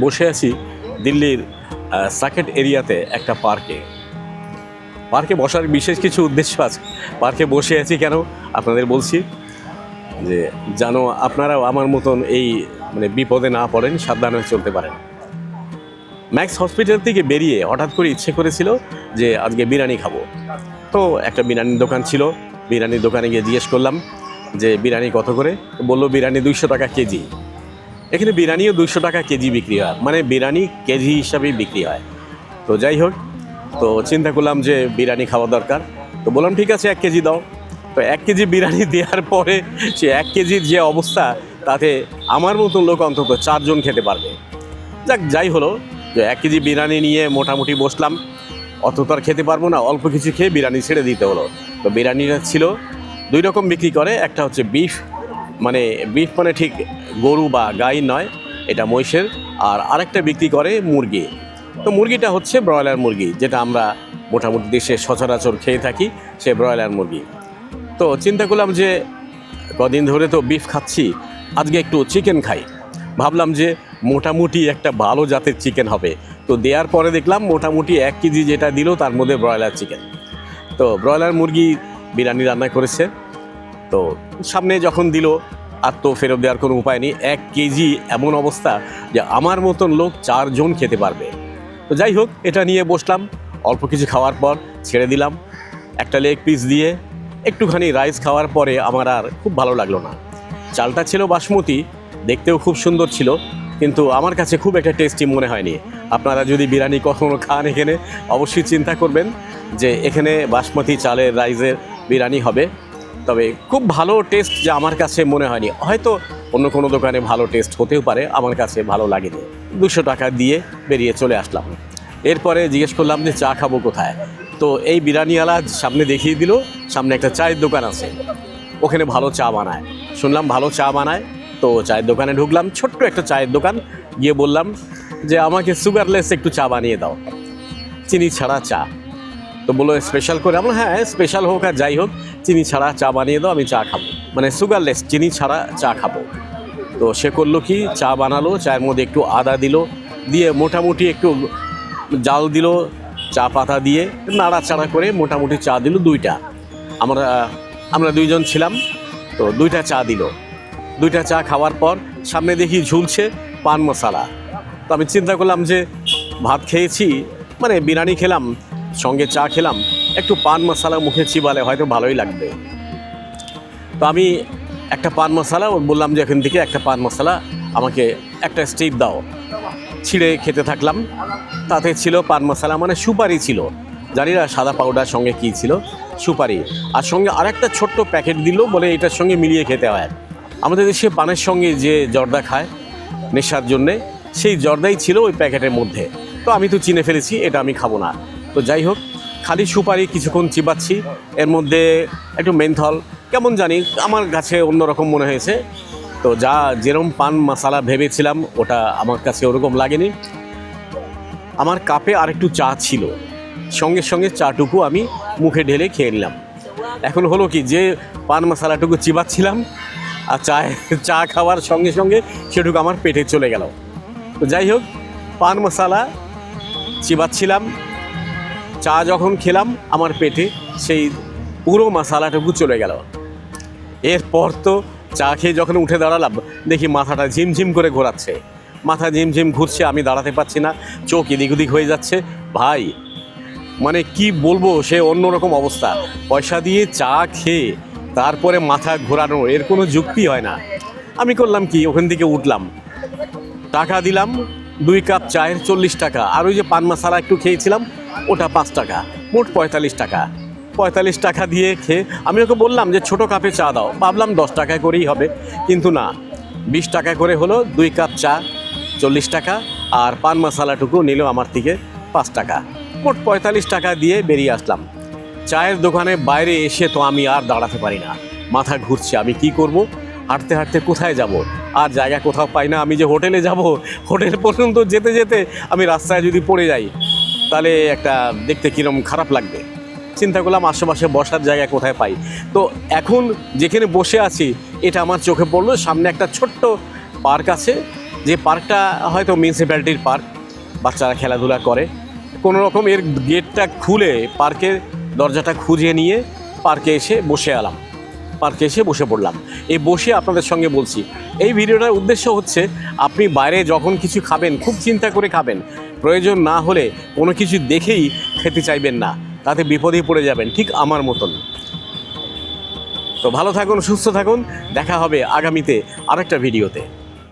বসে আছি দিল্লির সাকেট এরিয়াতে একটা পার্কে পার্কে বসার বিশেষ কিছু উদ্দেশ্য আছে। পার্কে বসে আছি কেন? আপনাদের বলছি যে, যেন আপনারাও আমার মতন এই মানে বিপদে না পড়েন, সাবধানে চলতে পারেন। ম্যাক্স হসপিটাল থেকে বেরিয়ে হঠাৎ করে ইচ্ছে করেছিল যে, আজকে বিরিয়ানি খাব। তো একটা বিরিয়ানির দোকান ছিল। বিরিয়ানির দোকানে গিয়ে জিজ্ঞেস করলাম যে, বিরিয়ানি কত করে? বলল, বিরিয়ানি দুইশো টাকা কেজি। এখানে বিরিয়ানিও দুশো টাকা কেজি বিক্রি হয়। মানে বিরিয়ানি কেজি হিসাবেই বিক্রি হয়। তো যাই হোক, তো চিন্তা করলাম যে বিরিয়ানি খাওয়া দরকার। তো বললাম, ঠিক আছে, এক কেজি দাও। তো এক কেজি বিরিয়ানি দেওয়ার পরে সে এক কেজির যে অবস্থা, তাতে আমার মতন লোক অন্তত চারজন খেতে পারবে। যাক, যাই হলো, যে এক কেজি বিরিয়ানি নিয়ে মোটামুটি বসলাম। অত তো আর খেতে পারব না, অল্প কিছু খেয়ে বিরিয়ানি ছেড়ে দিতে হলো। তো বিরিয়ানিটা ছিল দুই রকম বিক্রি করে, একটা হচ্ছে বিফ মানে বিফ মানে ঠিক গরু বা গাই নয়, এটা মহিষের। আর আরেকটা বিক্রি করে মুরগি। তো মুরগিটা হচ্ছে ব্রয়লার মুরগি, যেটা আমরা মোটামুটি দেশে সচরাচর খেয়ে থাকি, সে ব্রয়লার মুরগি। তো চিন্তা করলাম যে কদিন ধরে তো বিফ খাচ্ছি, আজকে একটু চিকেন খাই। ভাবলাম যে মোটামুটি একটা ভালো জাতের চিকেন হবে। তো দেওয়ার পরে দেখলাম মোটামুটি এক কেজি যেটা দিল, তার মধ্যে ব্রয়লার চিকেন। তো ব্রয়লার মুরগি বিরিয়ানি রান্না করেছে। তো সামনে যখন দিল, আর তো ফেরত দেওয়ার কোনো উপায় নেই। এক কেজি এমন অবস্থা যে আমার মতন লোক চারজন খেতে পারবে। তো যাই হোক, এটা নিয়ে বসলাম। অল্প কিছু খাওয়ার পর ছেড়ে দিলাম। একটা লেগ পিস দিয়ে একটুখানি রাইস খাওয়ার পরে আমার আর খুব ভালো লাগল না। চালটা ছিল বাসমতি, দেখতেও খুব সুন্দর ছিল, কিন্তু আমার কাছে খুব একটা টেস্টি মনে হয়নি। আপনারা যদি বিরিয়ানি কখনো খান এখানে, অবশ্যই চিন্তা করবেন যে এখানে বাসমতি চালের রাইসের বিরিয়ানি হবে। তবে খুব ভালো টেস্ট যে আমার কাছে মনে হয়নি। হয়তো অন্য কোনো দোকানে ভালো টেস্ট হতেও পারে, আমার কাছে ভালো লাগেনি। দুশো টাকা দিয়ে বেরিয়ে চলে আসলাম। এরপরে জিজ্ঞেস করলাম যে চা খাব কোথায়? তো এই বিরিয়ানিওয়ালা সামনে দেখিয়ে দিল, সামনে একটা চায়ের দোকান আছে। ওখানে ভালো চা বানায়। শুনলাম ভালো চা বানায়, তো চায়ের দোকানে ঢুকলাম, ছোট্ট একটা চায়ের দোকান। গিয়ে বললাম যে আমাকে সুগারলেস একটু চা বানিয়ে দাও। চিনি ছাড়া চা। তো বলল, স্পেশাল করে? আমরা হ্যাঁ স্পেশাল হোক আর যাই হোক। চিনি ছাড়া চা বানিয়ে দাও, আমি চা খাব। মানে সুগারলেস, চিনি ছাড়া চা খাব। তো সে করল কি, চা বানালো, চায়ের মধ্যে একটু আদা দিল, দিয়ে মোটামুটি একটু জাল দিল, চা পাতা দিয়ে নাড়াচাড়া করে মোটামুটি চা দিল দুইটা। আমরা আমরা দুইজন ছিলাম, তো দুইটা চা দিল। দুইটা চা খাওয়ার পর সামনে দেখি ঝুলছে পান মশালা। তো আমি চিন্তা করলাম যে, ভাত খেয়েছি মানে বিরিয়ানি খেলাম, সঙ্গে চা খেলাম। একটু পান মশালা মুখে চিবালে হয়তো ভালোই লাগবে। তো আমি একটা পান মশালা বললাম যে এখান থেকে একটা পান মশালা আমাকে একটা স্টিপ দাও। ছিঁড়ে খেতে থাকলাম। তাতে ছিল পান মশালা মানে সুপারি ছিল। জানি না সাদা পাউডার সঙ্গে কী ছিল, সুপারি। আর সঙ্গে আরেকটা ছোট্ট প্যাকেট দিল বলে এটার সঙ্গে মিলিয়ে খেতে হয়। আমাদের দেশে পানের সঙ্গে যে জর্দা খায় নেশার জন্যে, সেই জর্দাই ছিল ওই প্যাকেটের মধ্যে। তো আমি তো চিনে ফেলেছি, এটা আমি খাব না। তো যাই হোক খালি সুপারি কিছুক্ষণ চিবাচ্ছি। এর মধ্যে একটু মেন্থল। কেমন জানি আমার কাছে অন্যরকম মনে হয়েছে। তো যা যেরকম পান মশালা ভেবেছিলাম, ওটা আমার কাছে ওরকম লাগেনি। আমার কাপে আরেকটু চা ছিল। সঙ্গে সঙ্গে চাটুকু আমি মুখে ঢেলে খেয়ে নিলাম। এখন হলো কি, যে পান মশালাটুকু চিবাচ্ছিলাম আর চায় চা খাওয়ার সঙ্গে সঙ্গে সেটুকু আমার পেটে চলে গেল। তো যাই হোক, পান মশালা চিবাচ্ছিলাম। চা যখন খেলাম আমার পেটে, সেই পুরো মশালাটুকু চলে গেল। এরপর তো চা খেয়ে যখন উঠে দাঁড়ালাম, দেখি মাথাটা ঝিমঝিম করে ঘোরাচ্ছে। মাথা ঝিমঝিম ঘুরছে, আমি দাঁড়াতে পারছি না, চোখ এদিক ওদিক হয়ে যাচ্ছে। ভাই মানে কি বলব, সে অন্যরকম অবস্থা। পয়সা দিয়ে চা খেয়ে, তারপরে মাথা ঘোরানো, এর কোনো যুক্তি হয় না। আমি করলাম কি, ওখান থেকে উঠলাম। টাকা দিলাম দুই কাপ চায়ের চল্লিশ টাকা। আর ওই যে পান মশালা একটু খেয়েছিলাম, ওটা পাঁচ টাকা। মোট পঁয়তাল্লিশ টাকা। পঁয়তাল্লিশ টাকা দিয়ে খেয়ে, আমি ওকে বললাম যে, ছোটো কাপে চা দাও। ভাবলাম দশ টাকা করেই হবে। কিন্তু না, বিশ টাকা করে হলো দুই কাপ চা, চল্লিশ টাকা, আর পান মশালাটুকু নিল আমার থেকে পাঁচ টাকা। মোট পঁয়তাল্লিশ টাকা দিয়ে বেরিয়ে আসলাম। চায়ের দোকানে বাইরে এসে তো আমি আর দাঁড়াতে পারি না। মাথা ঘুরছে, আমি কি করব? হাঁটতে হাঁটতে কোথায় যাব? আর জায়গা কোথাও পাই না, আমি যে হোটেলে যাব, হোটেল পর্যন্ত যেতে যেতে আমি রাস্তায় যদি পড়ে যাই, তাহলে একটা দেখতে কীরকম খারাপ লাগবে। চিন্তা করলাম আশেপাশে বসার জায়গা কোথায় পাই। তো এখন যেখানে বসে আছি, এটা আমার চোখে পড়ল, সামনে একটা ছোট্ট পার্ক আছে। যে পার্কটা হয়তো মিউনিসিপ্যালিটির পার্ক, বাচ্চারা খেলাধুলা করে। কোনো রকম এর গেটটা খুলে পার্কের দরজাটা খুঁজে নিয়ে পার্কে এসে বসে এলাম। পার্কে এসে বসে পড়লাম। এই বসে আপনাদের সঙ্গে বলছি, এই ভিডিওটার উদ্দেশ্য হচ্ছে আপনি বাইরে যখন কিছু খাবেন, খুব চিন্তা করে খাবেন। প্রয়োজন না হলে কোনো কিছু দেখেই খেতে চাইবেন না। তাতে বিপদে পড়ে যাবেন, ঠিক আমার মতন। তো ভালো থাকুন, সুস্থ থাকুন। দেখা হবে আগামীতে আরেকটা ভিডিওতে।